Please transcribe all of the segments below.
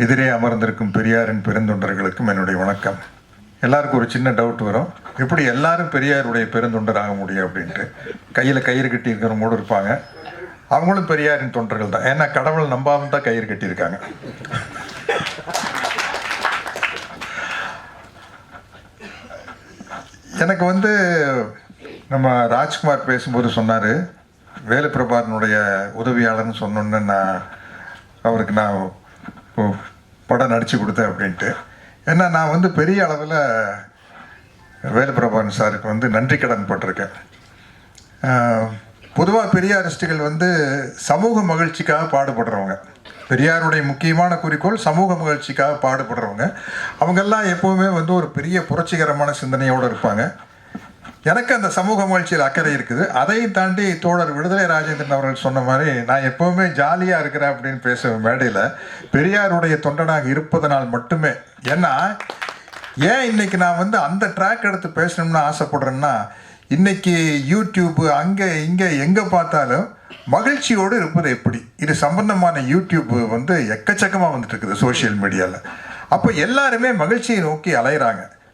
எதிரே அமர்ந்திருக்கும் பெரியாரின் பெருந்தொண்டர்களுக்கும் என்னுடைய வணக்கம். எல்லாருக்கும் ஒரு சின்ன டவுட் வரும். எப்படி எல்லாரும் பெரியாருடைய பெருந்தொண்டர் ஆக முடியும் அப்படின்ட்டு. கையில் கயிறு கட்டி இருக்கிறவங்க கூட இருப்பாங்க. அவங்களும் பெரியாரின் தொண்டர்கள் தான். ஏன்னா கடவுள் நம்பாமல் தான் கயிறு கட்டியிருக்காங்க. எனக்கு வந்து நம்ம ராஜ்குமார் பேசும்போது சொன்னார் வேலுப்பிரபாரனுடைய உதவியாளர்னு சொன்னோன்னு நான் அவருக்கு நான் படம் நடித்து கொடுத்தேன் அப்படின்ட்டு. ஏன்னா நான் வந்து பெரிய அளவில் வேலுபிரபான் சாருக்கு வந்து நன்றி கடன் பட்டிருக்கேன். பொதுவாக பெரியாரிஸ்டுகள் வந்து சமூக மகிழ்ச்சிக்காக பாடுபடுறவங்க. பெரியாருடைய முக்கியமான குறிக்கோள் சமூக மகிழ்ச்சிக்காக பாடுபடுறவங்க. அவங்கெல்லாம் எப்போவுமே வந்து ஒரு பெரிய புரட்சிகரமான சிந்தனையோடு இருப்பாங்க. எனக்கு அந்த சமூக மகிழ்ச்சியில் அக்கறை இருக்குது. அதையும் தாண்டி தோழர் விடுதலை ராஜேந்திரன் அவர்கள் சொன்ன மாதிரி நான் எப்போவுமே ஜாலியாக இருக்கிறேன் அப்படின்னு பேசுவேன் மேடையில் பெரியாருடைய தொண்டனாக இருப்பதனால் மட்டுமே. ஏன்னா ஏன் இன்னைக்கு நான் வந்து அந்த ட்ராக் எடுத்து பேசணும்னு ஆசைப்படுறேன்னா இன்னைக்கு யூடியூப்பு அங்கே இங்கே எங்கே பார்த்தாலும் மகிழ்ச்சியோடு இருப்பது எப்படி? இது சம்பந்தமான யூடியூப் வந்து எக்கச்சக்கமாக வந்துட்டு இருக்குது சோஷியல் மீடியாவில் அப்போ எல்லாருமே மகிழ்ச்சியை நோக்கி அலையிறாங்க.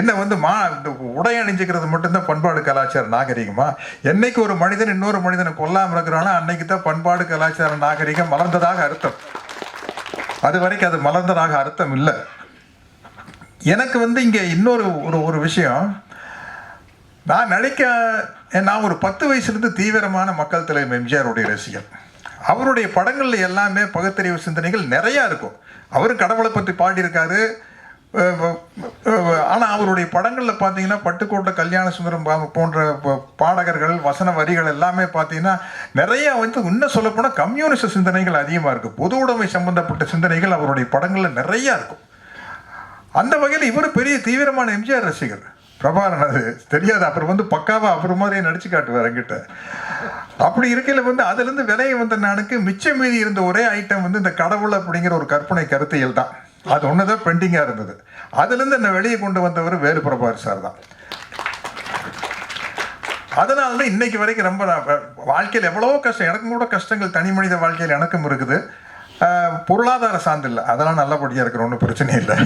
என்ன வந்து மா இந்த உடை அணிஞ்சுக்கிறது மட்டும்தான் பண்பாடு கலாச்சார நாகரிகமா? என்னைக்கு ஒரு மனிதன் இன்னொரு மனிதனை கொல்லாமல் இருக்கிறானோ அன்னைக்கு தான் பண்பாடு கலாச்சார நாகரிகம் மலர்ந்ததாக அர்த்தம். அது வரைக்கும் அது மலர்ந்ததாக அர்த்தம் இல்லை. எனக்கு வந்து இங்கே இன்னொரு ஒரு ஒரு விஷயம். நான் நடிக்க நான் ஒரு பத்து வயசுலேருந்து தீவிரமான மக்கள் தலைவர் எம்ஜிஆருடைய ரசிகர் அவருடைய படங்கள்ல எல்லாமே பகுத்தறிவு சிந்தனைகள் நிறையா இருக்கும். அவரும் கடவுளை பற்றி பாடியிருக்காரு. ஆனால் அவருடைய படங்களில் பார்த்தீங்கன்னா பட்டுக்கோட்டை கல்யாண சுந்தரம் போன்ற பாடகர்கள் வசன வரிகள் எல்லாமே பார்த்தீங்கன்னா நிறைய வந்து இன்னும் சொல்லப்போனால் கம்யூனிஸ்ட் சிந்தனைகள் அதிகமாக இருக்குது பொது உடைமை சம்பந்தப்பட்ட சிந்தனைகள் அவருடைய படங்களில் நிறையா இருக்கும். அந்த வகையில் இவர் பெரிய தீவிரமான எம்ஜிஆர் ரசிகர். பிரபாரன் அது தெரியாது. அப்புறம் வந்து பக்காவாக அப்புறம் மாதிரியே நடிச்சு காட்டுவார் என்கிட்ட. அப்படி இருக்கையில் வந்து அதுலேருந்து விலையை வந்த நானுக்கு மிச்சம் மீதி இருந்த ஒரே ஐட்டம் வந்து இந்த கடவுள் அப்படிங்கிற ஒரு கற்பனை கருத்தியல் தான். அது ஒன்று தான் பெண்டிங்காக இருந்தது. அதுலேருந்து என்னை வெளியே கொண்டு வந்தவர் வேலு பிரபாகர் சார் தான். அதனால தான் இன்றைக்கு வரைக்கும் ரொம்ப வாழ்க்கையில் எவ்வளோ கஷ்டம் எனக்கும் கூட கஷ்டங்கள் தனி மனித வாழ்க்கையில் எனக்கும் இருக்குது. பொருளாதார சார்ந்து இல்லை. அதெல்லாம் நல்லபடியாக இருக்கிற ஒன்றும் பிரச்சனை இல்லை.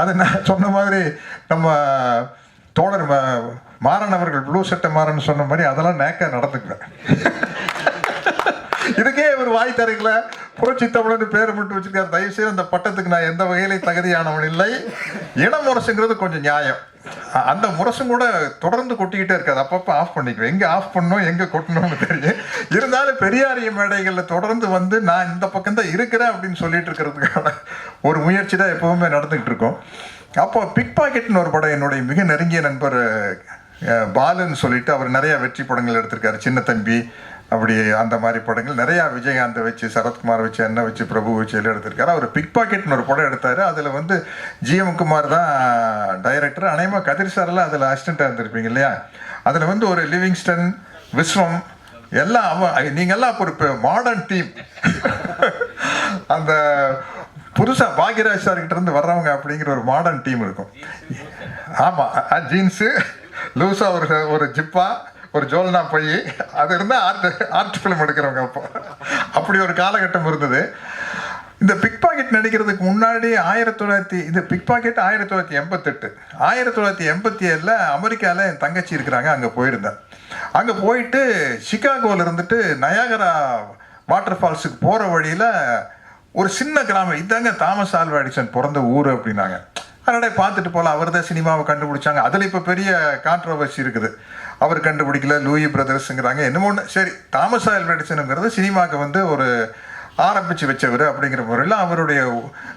அது நான் சொன்ன மாதிரி நம்ம தோழர் மாறன் அவர்கள் ப்ளூ சட்டை மாறன் சொன்ன மாதிரி அதெல்லாம் நேக்க நடந்துக்குவேன். இதுக்கே வாய் தரீங்கள புரட்சி தமிழன் பேர் மட்டும் வச்சிருக்காரு. தயவு செய்து அந்த பட்டத்துக்கு நான் எந்த வகையிலே தகுதியானவன் இல்லை. இன முரசுங்கிறது கொஞ்சம் நியாயம். அந்த முரசும் கூட தொடர்ந்து கொட்டிக்கிட்டே இருக்காது. அப்பப்போ ஆஃப் பண்ணிக்குவேன். எங்கே ஆஃப் பண்ணணும் எங்கே கொட்டணும்னு தெரியும். இருந்தாலும் பெரியாரிய மேடைகளில் தொடர்ந்து வந்து நான் இந்த பக்கம் தான் இருக்கிறேன் அப்படின்னு சொல்லிட்டு இருக்கிறதுக்கான ஒரு முயற்சி தான் எப்பவுமே நடந்துகிட்டு இருக்கோம். அப்போ பிக் பாக்கெட்னு ஒரு படம் என்னுடைய மிக நெருங்கிய நண்பர் பாலுன்னு சொல்லிட்டு அவர் நிறைய வெற்றி படங்கள் எடுத்திருக்காரு. சின்ன தம்பி அப்படி அந்த மாதிரி படங்கள். நிறையா விஜயகாந்தை வச்சு சரத்குமார் வச்சு என்ன வச்சு பிரபு வச்சு எல்லாம் எடுத்திருக்காரு. அவர் பிக் பாக்கெட்னு ஒரு படம் எடுத்தார். அதில் வந்து ஜிஎம் குமார் தான் டைரக்டர் அநேகமாக கதிர் சாரெல்லாம் அதில் அசிஸ்டண்ட்டாக இருந்திருப்பீங்க இல்லையா? அதில் வந்து ஒரு லிவிங்ஸ்டன் விஸ்வம் எல்லாம் அவன் நீங்கள் எல்லாம் அப்போ ஒரு மாடர்ன் டீம் அந்த புதுசாக பாக்யராஜ் சார்கிட்ட இருந்து வர்றவங்க அப்படிங்கிற ஒரு மாடர்ன் டீம் இருக்கும். ஆமாம் ஜீன்ஸு லூஸாக ஒரு ஒரு ஜிப்பா ஒரு ஜோல்னா போய் அது இருந்தால் ஆர்ட் ஆர்ட் ஃபிலிம் எடுக்கிறவங்க அப்போ. அப்படி ஒரு காலகட்டம் இருந்தது. இந்த பிக் பாக்கெட் நடிக்கிறதுக்கு முன்னாடி ஆயிரத்தி தொள்ளாயிரத்தி இது பிக் பாக்கெட் ஆயிரத்தி தொள்ளாயிரத்தி எண்பத்தெட்டு. ஆயிரத்தி தொள்ளாயிரத்தி எண்பத்தி ஏழில் அமெரிக்காவில் என் தங்கச்சி இருக்கிறாங்க அங்கே போயிருந்தேன். அங்கே போயிட்டு சிகாகோவில் இருந்துட்டு நயாகரா வாட்டர் ஃபால்ஸுக்கு போகிற வழியில் ஒரு சின்ன கிராமம் இதாங்க தாமஸ் ஆல்வா எடிசன் பிறந்த ஊர் அப்படின்னாங்க. அதனால பார்த்துட்டு போகலாம் அவர் தான் சினிமாவை கண்டுபிடிச்சாங்க. அதில் இப்போ பெரிய கான்ட்ரவர்சி இருக்குது. அவர் கண்டுபிடிக்கல லூயி பிரதர்ஸுங்கிறாங்க. என்னமோ ஒன்று சரி தாமஸ் ஆயல் மெடிசனுங்கிறது சினிமாவுக்கு வந்து ஒரு ஆரம்பித்து வச்சவர் அப்படிங்கிற முறையில் அவருடைய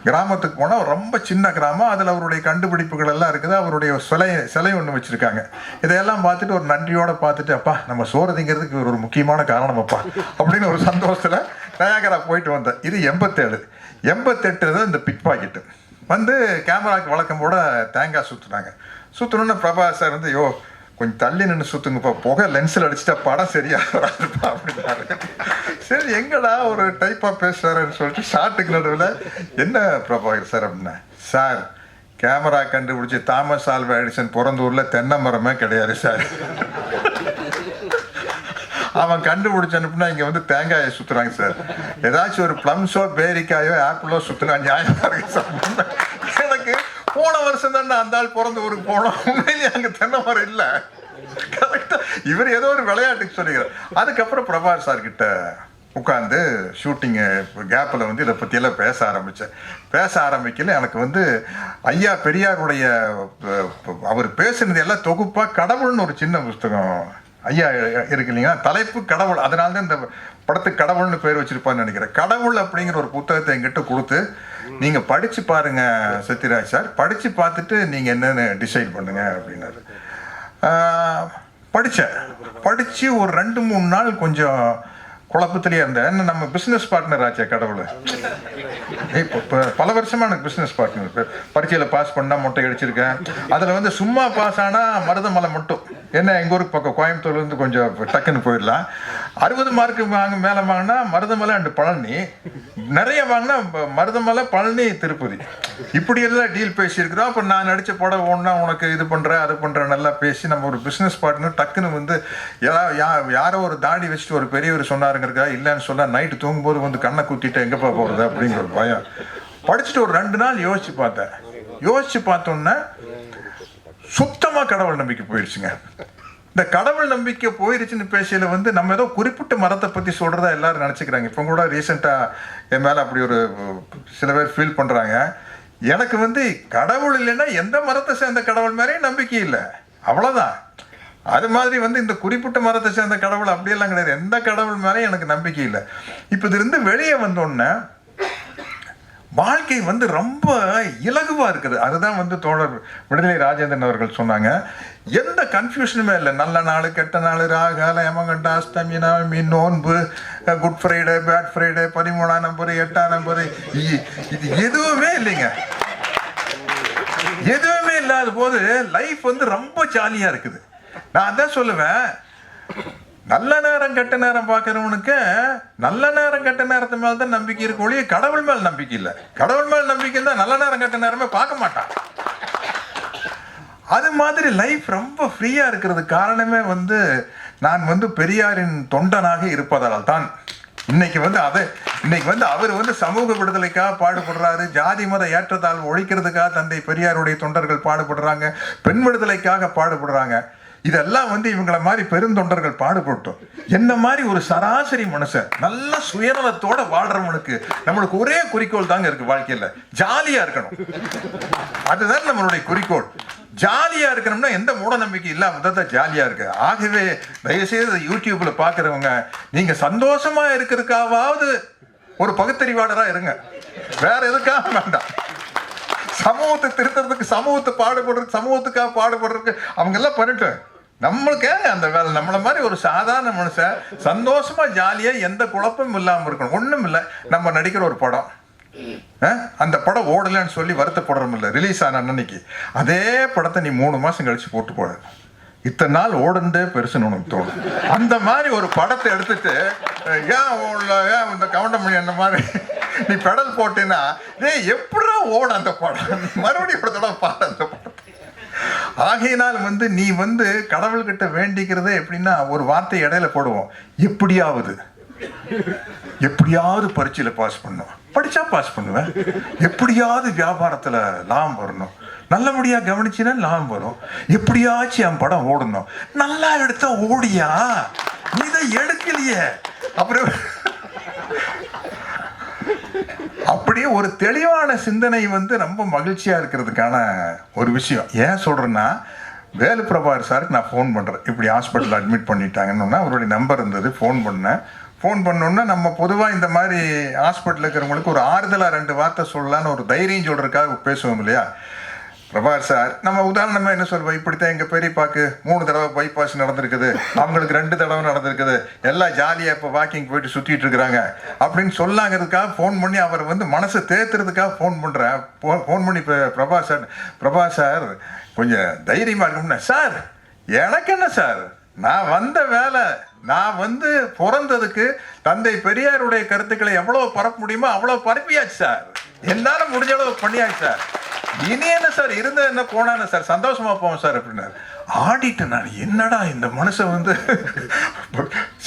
கிராமத்துக்கு போனால் ரொம்ப சின்ன கிராமம். அதில் அவருடைய கண்டுபிடிப்புகள் எல்லாம் இருக்குது. அவருடைய சிலை சிலை ஒன்று வச்சுருக்காங்க. இதையெல்லாம் பார்த்துட்டு ஒரு நன்றியோடு பார்த்துட்டு அப்பா நம்ம சோறதுங்கிறதுக்கு ஒரு முக்கியமான காரணம் அப்பா அப்படின்னு ஒரு சந்தோஷத்தில் நயாகரா போயிட்டு வந்தேன் இது எண்பத்தேழு. எண்பத்தெட்டு தான் இந்த பிக் பாக்கெட்டு. வந்து கேமராக்கு வழக்கம் போட தேங்காய் சுற்றுனாங்க சுற்றணுன்னு பிரபா சார் வந்து யோ கொஞ்சம் தள்ளி நின்று சுத்துங்கப்பா. புகை லென்ஸில் அடிச்சுட்டா படம் சரியா வராதுப்பா அப்படின்னாரு. சரி எங்கடா ஒரு டைப்பாக பேசுறாருன்னு சொல்லிட்டு ஷார்ட்டுக்கு நடுவில் என்ன பிரபாகர் சார் அப்படின்னா? சார் கேமரா கண்டுபிடிச்சி தாமஸ் ஆல்வா எடிசன் பிறந்தூரில் தென்னை மரமே கிடையாது சார் அவன் கண்டுபிடிச்ச அனுப்புனா இங்கே வந்து தேங்காயை சுற்றுறாங்க சார் ஏதாச்சும் ஒரு ப்ளம்ஸோ பேரிக்காயோ ஆப்பிளோ சுற்றுனா நியாயமாக இருக்கு சார் வருஷம் தான் அந்த ஆள் பிறந்த ஊருக்கு போனோம் உண்மையிலேயே அங்கே தென்னை மரம் இல்லை. கரெக்டாக இவர் ஏதோ ஒரு விளையாட்டுக்கு சொல்லிக்கிறார். அதுக்கப்புறம் பிரபார் சார்கிட்ட உட்காந்து ஷூட்டிங்கு கேப்பில் வந்து இதை பற்றியெல்லாம் பேச ஆரம்பித்தேன் பேச ஆரம்பிக்கல எனக்கு வந்து ஐயா பெரியாருடைய அவர் பேசுனது எல்லாம் தொகுப்பாக கடவுள்னு ஒரு சின்ன புஸ்தகம். ஐயா இருக்கு இல்லைங்களா? தலைப்பு கடவுள். அதனால தான் இந்த படத்துக்கு கடவுள்னு பேர் வச்சிருப்பான்னு நினைக்கிறேன். கடவுள் அப்படிங்கிற ஒரு புத்தகத்தை என்கிட்ட கொடுத்து நீங்க படிச்சு பாருங்க சத்யராஜ் சார். படிச்சு பார்த்துட்டு நீங்க என்னன்னு டிசைட் பண்ணுங்க அப்படின்னாரு. படித்தேன் படித்து ஒரு ரெண்டு மூணு நாள் கொஞ்சம் குழப்பத்திலேயே இருந்தேன். நம்ம பிஸ்னஸ் பார்ட்னர் ஆச்சே கடவுள். இப்போ பல வருஷமா எனக்கு பிஸ்னஸ் பார்ட்னர் பரீட்சையில் பாஸ் பண்ணால் மொட்டை அடிச்சிருக்கேன். அதில் வந்து சும்மா பாஸ் ஆனால் மருதமலை மட்டும். என்ன எங்கள் ஊருக்கு பக்கம் கோயம்புத்தூர்லேருந்து கொஞ்சம் டக்குன்னு போயிடலாம். அறுபது மார்க்கு வாங்க மேலே வாங்கினா மருதமலை அண்டு பழனி. நிறைய வாங்கினா மருதமலை பழனி திருப்பதி. இப்படி எல்லாம் டீல் பேசியிருக்கிறோம். அப்போ நான் நடித்த படம் ஒன்றா உனக்கு இது பண்ணுறேன் அது பண்ணுறேன் நல்லா பேசி நம்ம ஒரு பிஸ்னஸ் பார்ட்னர் டக்குன்னு வந்து யா- யா- யாரோ ஒரு தாடி வச்சுட்டு ஒரு பெரியவர் இருக்கா இல்லைன்னு சொன்னால் நைட்டு தூங்கும்போது வந்து கண்ணை குத்திட்டு எங்கேப்பா போகிறது அப்படிங்கிற ஒரு பயம். படிச்சுட்டு ஒரு ரெண்டு நாள் யோசிச்சு பார்த்தேன். யோசிச்சு பார்த்தோன்னே சுத்தமாக கடவுள் நம்பிக்கை போயிடுச்சுங்க. இந்த கடவுள் நம்பிக்கை போயிருச்சுன்னு பேசையில வந்து நம்ம ஏதோ குறிப்பிட்ட மரத்தை பற்றி சொல்கிறதா எல்லாரும் நினச்சிக்கிறாங்க. இப்போ கூட ரீசெண்டாக என் மேலே அப்படி ஒரு சில பேர் ஃபீல் பண்ணுறாங்க எனக்கு வந்து கடவுள் இல்லைன்னா எந்த மரத்தை சேர்ந்த கடவுள் மேலேயும் நம்பிக்கை இல்லை. அவ்வளோதான் அது மாதிரி வந்து இந்த குறிப்பிட்ட மரத்தை சேர்ந்த கடவுள் அப்படியெல்லாம் கிடையாது. எந்த கடவுள் மேலேயும் எனக்கு நம்பிக்கை இல்லை. இப்போ இதுலேருந்து வெளியே வந்தோடனே வாழ்க்கை வந்து ரொம்ப இலகுவாக இருக்குது. அதுதான் வந்து தோழர் விடுதலை ராஜேந்திரன் அவர்கள் சொன்னாங்க. எந்த கன்ஃபியூஷனுமே இல்லை. நல்ல நாள் கெட்ட நாள் ராகால யமகண்ட அஷ்டமி நவமி நோன்பு குட் ஃப்ரைடே பேட் ஃப்ரைடே பதிமூணாம் நம்பர் எட்டாம் நம்பர். இது எதுவுமே இல்லைங்க. எதுவுமே இல்லாத போது லைஃப் வந்து ரொம்ப ஜாலியாக இருக்குது. நான் அதான் சொல்லுவேன். நல்ல நேரம் கெட்ட நேரம் பார்க்குறவனுக்கு நல்ல நேரம் கெட்ட நேரத்து மேல தான் நம்பிக்கை இருக்கு ஒழிய கடவுள் மேல் நம்பிக்கை இல்லை. கடவுள் மேல் நம்பிக்கை இருந்தால் நல்ல நேரம் கெட்ட நேரமே பார்க்க மாட்டான். அது மாதிரி லைஃப் ரொம்ப ஃப்ரீயா இருக்கிறது காரணமே வந்து நான் வந்து பெரியாரின் தொண்டனாக இருப்பதால் தான். இன்னைக்கு வந்து அதை இன்னைக்கு வந்து அவர் வந்து சமூக விடுதலைக்காக பாடுபடுறாரு. ஜாதி மத ஏற்றத்தாழ்வு ஒழிக்கிறதுக்காக தந்தை பெரியாருடைய தொண்டர்கள் பாடுபடுறாங்க. பெண் விடுதலைக்காக பாடுபடுறாங்க. இதெல்லாம் வந்து இவங்கள மாதிரி பெருந்தொண்டர்கள் பாடுபட்டோம். என்ன மாதிரி ஒரு சராசரி மனுஷன் நல்ல சுயநலத்தோட வாழ்றவனுக்கு நம்மளுக்கு ஒரே குறிக்கோள் தாங்க இருக்கு வாழ்க்கையில. ஜாலியா இருக்கணும். அதுதான் நம்மளுடைய குறிக்கோள். ஜாலியா இருக்கணும்னா எந்த மூட நம்பிக்கை இல்லாம தான் ஜாலியா இருக்கு. ஆகவே தயவுசெய்து யூடியூப்ல பாக்குறவங்க நீங்க சந்தோஷமா இருக்கிறதுக்காவது ஒரு பகுத்தறிவாளரா இருங்க. வேற எதுக்காக வேண்டாம். சமூகத்தை திருத்துறதுக்கு சமூகத்தை பாடுபடுறதுக்கு சமூகத்துக்காக பாடுபடுறதுக்கு அவங்க எல்லாம் பண்ணிட்டோம் நம்மளுக்கு அந்த வேலை? நம்மள மாதிரி ஒரு சாதாரண மனுஷன் சந்தோஷமா ஜாலியா எந்த குழப்பமும் இல்லாம இருக்கணும். ஒண்ணும் இல்லை. நம்ம நடிக்கிற ஒரு படம். அந்த படம் ஓடலைன்னு சொல்லி வருத்தப்படுறோம் இல்லை. ரிலீஸ் ஆன அன்னைக்கு அதே படத்தை நீ மூணு மாசம் கழிச்சு போட்டு போட. இத்தனை நாள் ஓடுண்டே பெருசுன்னு உனக்கு தோணும். அந்த மாதிரி ஒரு படத்தை எடுத்துட்டு ஏன் ஏன் இந்த கவுண்டமணி அந்த மாதிரி? நீ பெடல் போட்டேன்னா ஏய் எப்படா ஓட அந்த படம்? நீ மறுபடியும் ஒரு தடவை பாட அந்த படம். ஆகையினால் வந்து நீ வந்து கடவுள்கிட்ட வேண்டிக்கிறதே எப்படின்னா ஒரு வார்த்தை இடையில போடுவோம். எப்படியாவது. எப்படியாவது பரீட்சையில் பாஸ் பண்ணும். படிச்சா பாஸ் பண்ணுவேன். எப்படியாவது வியாபாரத்தில் லாபம் வரணும். நல்லபடியாக கவனிச்சுன்னா லாபம் வரும். எப்படியாச்சும் என் படம் ஓடணும். நல்லா எடுத்தா ஓடியா? நீ இதை எடுக்கலையே. அப்புறம் அப்படியே ஒரு தெளிவான சிந்தனை வந்து ரொம்ப மகிழ்ச்சியா இருக்கிறதுக்கான ஒரு விஷயம். ஏன் சொல்றேன்னா வேலு பிரபாகர் சாருக்கு நான் ஃபோன் பண்றேன். இப்படி ஹாஸ்பிட்டல் அட்மிட் பண்ணிட்டாங்கன்னு அவருடைய நம்பர் இருந்தது. ஃபோன் பண்ணேன். ஃபோன் பண்ணோன்னா நம்ம பொதுவாக இந்த மாதிரி ஹாஸ்பிட்டலில் இருக்கிறவங்களுக்கு ஒரு ஆறுதலாக ரெண்டு வார்த்தை சொல்லலான்னு ஒரு தைரியம் சொல்கிறதுக்காக பேசுவோம் இல்லையா? பிரபா சார் நம்ம உதாரணமா என்ன சொல்வோம்? இப்படித்தான் எங்க பெரியப்பாக்கு மூணு தடவை பைபாஸ் நடந்திருக்குது. அவங்களுக்கு ரெண்டு தடவை நடந்திருக்குது. எல்லாம் ஜாலியா இப்போ வாக்கிங் போயிட்டு சுத்திட்டு இருக்கிறாங்க. அப்படின்னு சொல்லாங்கிறதுக்காக ஃபோன் பண்ணி அவர் வந்து மனசை தேத்துறதுக்காக ஃபோன் பண்றேன். ஃபோன் பண்ணி இப்போ பிரபா சார் பிரபா சார் கொஞ்சம் தைரியமா இருக்கும்னா. சார் எனக்கு என்ன சார்? நான் வந்த வேலை நான் வந்து பிறந்ததுக்கு தந்தை பெரியாருடைய கருத்துக்களை எவ்வளவு பரப்ப முடியுமோ அவ்வளவு பரப்பியாச்சு சார். என்னால முடிஞ்ச அளவு பண்ணியாச்சு சார். இனி என்ன சார்? இருந்த என்ன? போனான்னு சார். சந்தோஷமா போவோம் சார் அப்படின்னாரு. ஆடிட்டேன் நான். என்னடா இந்த மனுஷன் வந்து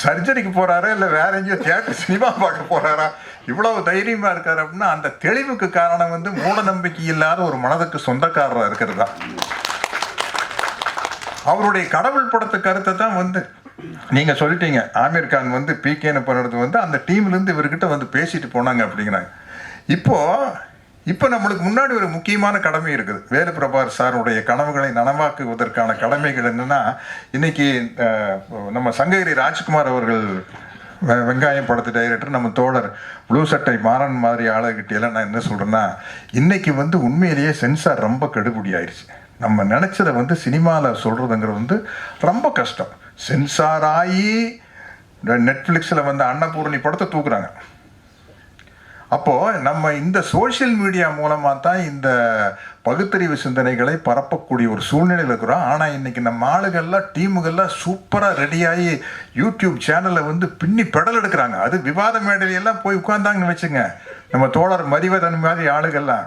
சர்ஜரிக்கு போறாரா? இல்லை வேற எங்கேயோ தியேட்டர் சினிமா பார்க்க போறாரா? இவ்வளவு தைரியமா இருக்காரு அப்படின்னா அந்த தெளிவுக்கு காரணம் வந்து மூட நம்பிக்கை இல்லாத ஒரு மனதுக்கு சொந்தக்காரராக இருக்கிறது தான். அவருடைய கடவுள் படத்து கருத்தை தான் வந்து நீங்க சொல்லிட்டீங்க ஆமீர் கான் வந்து பிகேன்னு பண்ணுறது வந்து அந்த டீம்ல இருந்து இவர்கிட்ட வந்து பேசிட்டு போனாங்க அப்படிங்கிறாங்க. இப்போ இப்போ நம்மளுக்கு முன்னாடி ஒரு முக்கியமான கடமை இருக்குது. வேலு பிரபார் சாருடைய கனவுகளை நனவாக்குவதற்கான கடமைகள் என்னன்னா இன்னைக்கு நம்ம சங்ககிரி ராஜ்குமார் அவர்கள் வெ- வெங்காயம் படத்து டைரக்டர் நம்ம தோழர் ப்ளூ சட்டை மாறன் மாதிரி ஆளுகிட்டெல்லாம் நான் என்ன சொல்கிறேன்னா இன்னைக்கு வந்து உண்மையிலேயே சென்சார் ரொம்ப கெடுபடி ஆயிடுச்சு நம்ம நினச்சதை வந்து சினிமாவில் சொல்கிறதுங்கிறது வந்து ரொம்ப கஷ்டம். சென்சார் ஆகி நெட்ஃப்ளிக்ஸில் வந்து அன்னபூரணி படத்தை தூக்குறாங்க. அப்போது நம்ம இந்த சோஷியல் மீடியா மூலமாக தான் இந்த பகுத்தறிவு சிந்தனைகளை பரப்பக்கூடிய ஒரு சூழ்நிலையில் இருக்கிறோம். ஆனால் இன்றைக்கி நம்ம ஆளுகள்லாம் டீமுகள்லாம் சூப்பராக ரெடியாகி யூடியூப் சேனலை வந்து பின்னி பெடல் எடுக்கிறாங்க. அது விவாத மேடையிலெல்லாம் போய் உட்காந்தாங்கன்னு வச்சுங்க. நம்ம தோழர் மதிவதன் மாதிரி ஆளுகள்லாம்.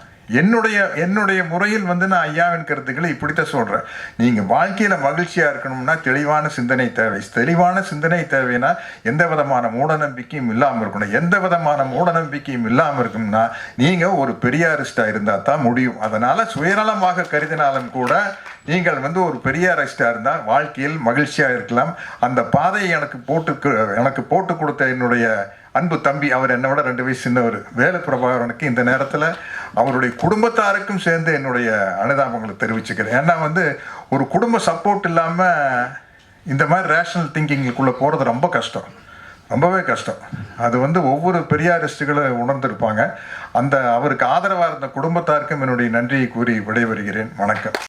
என்னுடைய என்னுடைய முறையில் வந்து நான் ஐயாவின் கருத்துக்களை இப்படித்தான் சொல்கிறேன் நீங்கள் வாழ்க்கையில் மகிழ்ச்சியாக இருக்கணும்னா தெளிவான சிந்தனை தேவை. தெளிவான சிந்தனை தேவைன்னா எந்த விதமான மூடநம்பிக்கையும் இல்லாமல் இருக்கணும். எந்த விதமான மூடநம்பிக்கையும் இல்லாமல் இருக்கும்னா நீங்கள் ஒரு பெரியாரிஸ்டாக இருந்தால் தான் முடியும். அதனால் சுயநலமாக கருதினாலும் கூட நீங்கள் வந்து ஒரு பெரியாரிஸ்டாக இருந்தால் வாழ்க்கையில் மகிழ்ச்சியாக இருக்கலாம். அந்த பாதையை எனக்கு போட்டு எனக்கு போட்டு கொடுத்த என்னுடைய அன்பு தம்பி அவர் என்னை விட ரெண்டு வயசு சின்னவர். வேலு பிரபாகரனுக்கு இந்த நேரத்தில் அவருடைய குடும்பத்தாருக்கும் சேர்ந்து என்னுடைய அனுதாபங்களை தெரிவிச்சுக்கிறேன். ஏன்னா வந்து ஒரு குடும்ப சப்போர்ட் இல்லாமல் இந்த மாதிரி ரேஷனல் திங்கிங்குக்குள்ளே போகிறது ரொம்ப கஷ்டம். ரொம்பவே கஷ்டம். அது வந்து ஒவ்வொரு பெரியாரிஸ்டுகளும் உணர்ந்திருப்பாங்க. அந்த அவருக்கு ஆதரவாக இருந்த குடும்பத்தாருக்கும் என்னுடைய நன்றியை கூறி விடைபெறுகிறேன். வணக்கம்.